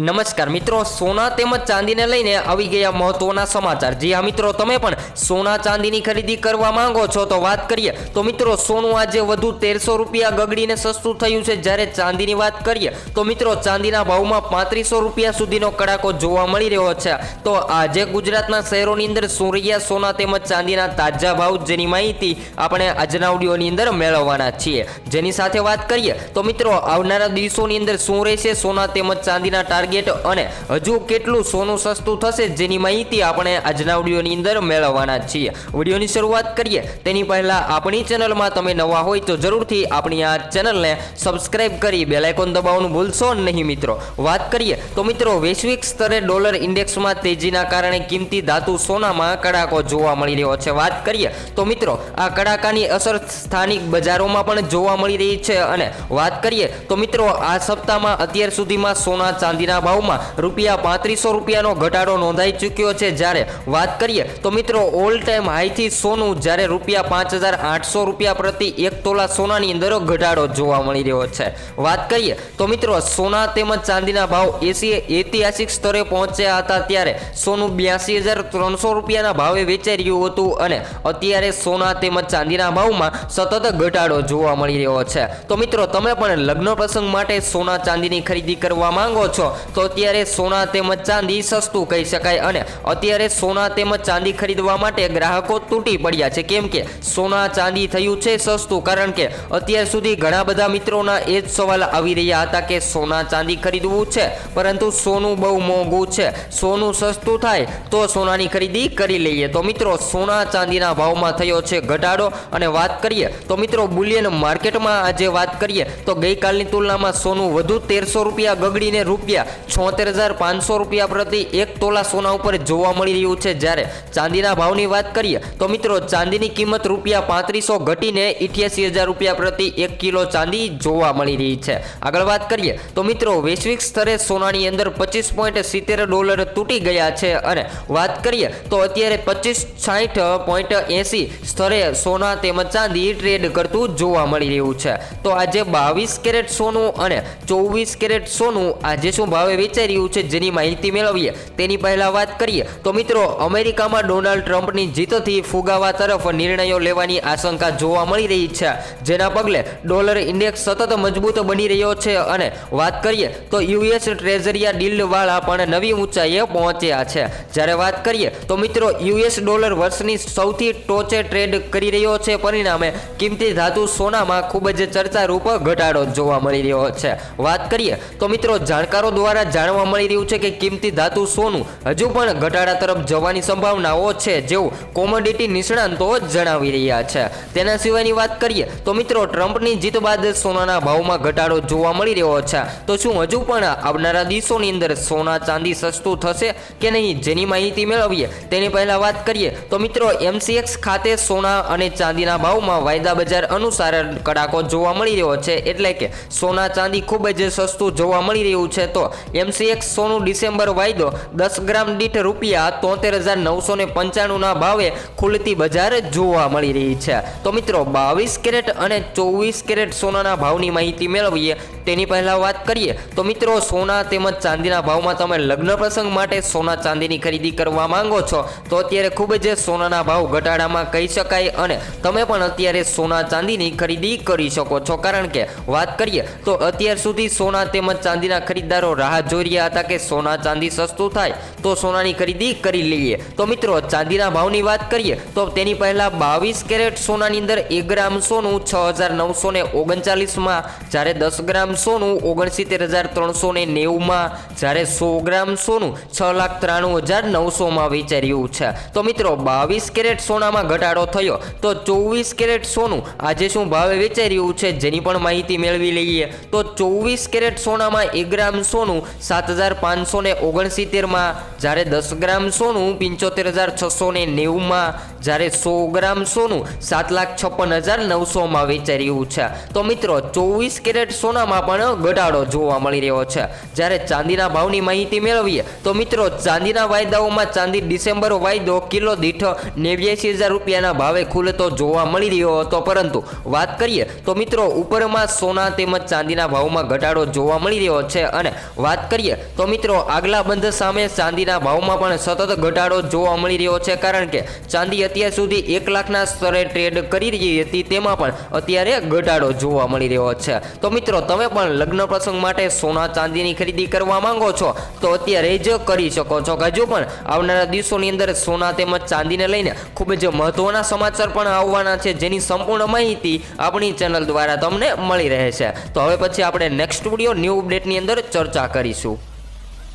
નમસ્કાર મિત્રો, સોના તેમજ ચાંદીને લઈને આવી ગયા મહત્વના સમાચાર. જી હા મિત્રો, તમે પણ સોના ચાંદીની ખરીદી કરવા માંગો છો તો વાત કરીએ. તો મિત્રો, સોનું આજે વધુ તેરસો રૂપિયા ગગડીને સસ્તું થયું છે. જ્યારે ચાંદીની વાત કરીએ, તો મિત્રો, ચાંદીના ભાવમાં પાંત્રીસો રૂપિયા સુધીનો કડાકો જોવા મળી રહ્યો છે. તો આજે ગુજરાતના શહેરોની અંદર સોરિયા સોના તેમજ ચાંદીના તાજા ભાવ જેની માહિતી આપણે આજના ઓડિયોની અંદર મેળવવાના છીએ. જેની સાથે વાત કરીએ, તો મિત્રો, આવનારા દિવસોની અંદર શું રહેશે? સોના તેમજ ચાંદીના ટાર્ગેટ અને હજુ કેટલું સોનું સસ્તું થશે જેની માહિતી આપણે આજના વિડીયોની અંદર મેળવવાના છીએ. વિડીયોની શરૂઆત કરીએ. તેની પહેલા આપણી ચેનલમાં તમે નવા હોય તો જરૂરથી આપણી આ ચેનલને સબસ્ક્રાઇબ કરી બેલાઇકોન દબાવવાનું ભૂલશો નહીં મિત્રો. વાત કરીએ તો મિત્રો વૈશ્વિક સ્તરે ડોલર ઇન્ડેક્સમાં તેજીના કારણે કિંમતી ધાતુ સોનામાં કડાકો જોવા મળી રહ્યો છે. વાત કરીએ તો મિત્રો આ કડાકાની અસર સ્થાનિક બજારોમાં પણ જોવા મળી રહી છે અને વાત કરીએ તો મિત્રો આ સપ્તાહમાં અત્યાર સુધીમાં સોના ચાંદીના ભાવમાં રૂપિયા પાંત્રીસો રૂપિયાનો ઘટાડો નોંધાઈ ચૂક્યો છે. જ્યારે વાત કરીએ તો મિત્રો, ઓલ ટાઈમ હાઈથી સોનું જ્યારે રૂપિયા પાંચ હજાર આઠસો રૂપિયા પ્રતિ એક તોલા સોનાની અંદર ઘટાડો જોવા મળી રહ્યો છે. વાત કરીએ તો મિત્રો, સોના તેમજ ચાંદીના ભાવ એસી ઐતિહાસિક સ્તરે પહોંચ્યા હતા ત્યારે સોનું બ્યાસી હજાર ત્રણસો રૂપિયાના ભાવે વેચાઈ રહ્યું હતું અને અત્યારે સોના તેમજ ચાંદીના ભાવમાં સતત ઘટાડો જોવા મળી રહ્યો છે. તો મિત્રો, તમે પણ લગ્ન પ્રસંગ માટે સોના ચાંદીની ખરીદી કરવા માંગો છો? તો અત્યારે સોના તેમજ ચાંદી સસ્તું કહી શકાય અને અત્યારે સોના તેમજ ચાંદી ખરીદવા માટે ગ્રાહકો તૂટી પડ્યા છે. કેમ કે સોના, ચાંદી થયું છે સસ્તું કારણ કે અત્યાર સુધી ઘણા બધા મિત્રોના એ જ સવાલ આવી રહ્યા હતા કે સોના, ચાંદી ખરીદવું છે, પરંતુ સોનું બહુ મોંઘું છે. સોનું સસ્તું થાય તો સોનાની ખરીદી કરી લઈએ. તો મિત્રો, સોના, ચાંદીના ભાવમાં થયો છે ઘટાડો અને વાત કરીએ તો મિત્રો, બુલિયન માર્કેટમાં આજે વાત કરીએ તો ગઈકાલની તુલનામાં સોનું વધુ તેરસો રૂપિયા ગગડીને રૂપિયા છોતેર હજાર પાંચસો રૂપિયા પ્રતિ એક તોલા સોના ઉપર જોવા મળી રહ્યું છે. જ્યારે ચાંદીના ભાવની વાત કરીએ, તો મિત્રો ચાંદીની કિંમત રૂપિયા પાંત્રીસો ઘટીને ઇઠ્યાસી હજાર રૂપિયા પ્રતિ એક કિલો ચાંદી જોવા મળી રહી છે. આગળ વાત કરીએ, તો મિત્રો વૈશ્વિક સ્તરે સોનાની અંદર પચીસ પોઈન્ટ સિત્તેર ડોલર તૂટી ગયા છે અને વાત કરીએ, તો અત્યારે પચીસ સાઠ પોઈન્ટ એંસી સ્તરે સોના તેમજ ચાંદી ટ્રેડ કરતું જોવા મળી રહ્યું છે. તો આજે બાવીસ કેરેટ સોનું અને ચોવીસ કેરેટ સોનું આજે શું ભાવે વેચાઈ વિચાર્યું છે જેની માહિતી મેળવીએ. તેની પહેલા વાત કરીએ. તો મિત્રો, અમેરિકામાં ડોનાલ્ડ ટ્રમ્પની જીતથી ફુગાવા તરફ નિર્ણયો લેવાની આશંકા જોવા મળી રહી છે. જેના પગલે ડોલર ઇન્ડેક્સ સતત મજબૂત બની રહ્યો છે અને વાત કરીએ તો યુએસ ટ્રેઝરિયા ડીલવાળા પણ નવી ઊંચાઈએ પહોંચ્યા છે. જ્યારે વાત કરીએ તો મિત્રો, યુએસ ડોલર વર્ષની સૌથી ટોચે ટ્રેડ કરી રહ્યો છે. પરિણામે કિંમતી ધાતુ સોનામાં ખૂબ જ ચર્ચારૂપ ઘટાડો જોવા મળી રહ્યો છે. વાત કરીએ તો મિત્રો, જાણકારો દ્વારા જાણવા મળી રહ્યું છે કે કિંમતી ધાતુ સોનું હજુ પણ ઘટાડા તરફ જવાની સંભાવનાઓ છે જેવું કોમોડિટી નિષ્ણાંતો જણાવી રહ્યા છે. તેના સિવાયની વાત કરીએ તો મિત્રો, ટ્રમ્પની જીત બાદ સોનાના ભાવમાં ઘટાડો જોવા મળી રહ્યો છે. તો શું હજુ પણ આવનારા દિવસોની અંદર સોના ચાંદી સસ્તું થશે કે નહીં જેની માહિતી મેળવીએ? તેની પહેલા વાત કરીએ તો મિત્રો, એમસીએક્સ ખાતે સોના અને ચાંદીના ભાવમાં વાયદા બજાર અનુસાર કડાકો જોવા મળી રહ્યો છે. એટલે કે સોના ચાંદી ખૂબ જ સસ્તું જોવા મળી રહ્યું છે. તો એમસીએક્સ સોનું ડિસેમ્બર વાયદો દસ ગ્રામ દીઠ રૂપિયા તોતેર હજાર નવસો ને પંચાણુંના ભાવે ખુલતી બજાર જોવા મળી રહી છે. તો મિત્રો, બાવીસ કેરેટ અને ચોવીસ કેરેટ સોનાના ભાવની માહિતી મેળવીએ તેની પહેલા વાત કરીએ તો મિત્રો, સોના તેમજ ચાંદીના ભાવમાં તમે લગ્ન પ્રસંગ માટે સોના ચાંદીની ખરીદી કરવા માંગો છો, તો અત્યારે ખૂબ જ સોનાના ભાવ ઘટાડામાં કહી શકાય અને તમે પણ અત્યારે સોના ચાંદીની ખરીદી કરી શકો છો. કારણ કે વાત કરીએ તો અત્યાર સુધી સોના તેમજ ચાંદીના ખરીદદારો રાહ જોઈ રહ્યા હતા કે સોના ચાંદી સસ્તું થાય તો સોનાની ખરીદી કરી લઈએ. તો મિત્રો, ચાંદીના ભાવની વાત કરીએ તો તેની પહેલા બાવીસ કેરેટ સોનાની અંદર એક ગ્રામ સોનું છ હજાર નવસો ને ઓગણચાલીસમાં, જ્યારે દસ ગ્રામ સોનું ઓગણસિત્તેર હજાર ત્રણસો ને નેવુંમાં, જ્યારે સો ગ્રામ સોનું છ લાખ ત્રાણું હજાર નવસોમાં વેચાઈ રહ્યું છે. તો મિત્રો, બાવીસ કેરેટ સોનામાં ઘટાડો થયો તો ચોવીસ કેરેટ સોનું આજે શું ભાવે વેચાઈ રહ્યું છે, જેની પણ માહિતી મેળવી લઈએ. તો ચોવીસ કેરેટ સોનામાં એક ગ્રામ સોનું સાત હજાર પાંચસો ને ઓગણસિત્તેરમાં જ્યારે દસ ગ્રામ સોનું પંચોતેર હજાર છસો ને નેવુંમાં જ્યારે સો ગ્રામ સોનું સાત લાખ છપ્પન હજાર નવસોમાં વેચાઈ રહ્યું છે. તો મિત્રો, ચોવીસ કેરેટ સોનામાં પણ ઘટાડો જોવા મળી રહ્યો છે. જ્યારે ચાંદીના ભાવની માહિતી મેળવીએ, તો મિત્રો, ચાંદીના વાયદાઓમાં ચાંદી ડિસેમ્બર વાયદો કિલો દીઠ નેવ્યાસી હજાર રૂપિયાના ભાવે ખુલતો જોવા મળી રહ્યો હતો. પરંતુ વાત કરીએ, તો મિત્રો, ઉપરમાં સોના તેમજ ચાંદીના ભાવમાં ઘટાડો જોવા મળી રહ્યો છે. અને વાત કરીએ, તો મિત્રો, આગલા બંધ સામે ચાંદીના ભાવમાં પણ સતત ઘટાડો જોવા મળી રહ્યો છે. કારણ કે ચાંદી અત્યાર સુધી એક લાખના સ્તરે ટ્રેડ કરી રહી હતી, તેમાં પણ અત્યારે ઘટાડો જોવા મળી રહ્યો છે. તો મિત્રો, તમે પણ લગ્ન પ્રસંગ માટે સોના ચાંદીની ખરીદી કરવા માંગો છો, તો અત્યારે જ કરી શકો છો. હજુ પણ આવનારા દિવસોની અંદર સોના તેમજ ચાંદીને લઈને ખૂબ જ મહત્વના સમાચાર પણ આવવાના છે, જેની સંપૂર્ણ માહિતી આપણી ચેનલ દ્વારા તમને મળી રહે છે. તો હવે પછી આપણે નેક્સ્ટ વીડિયો ન્યૂ અપડેટની અંદર ચર્ચા કરીશું.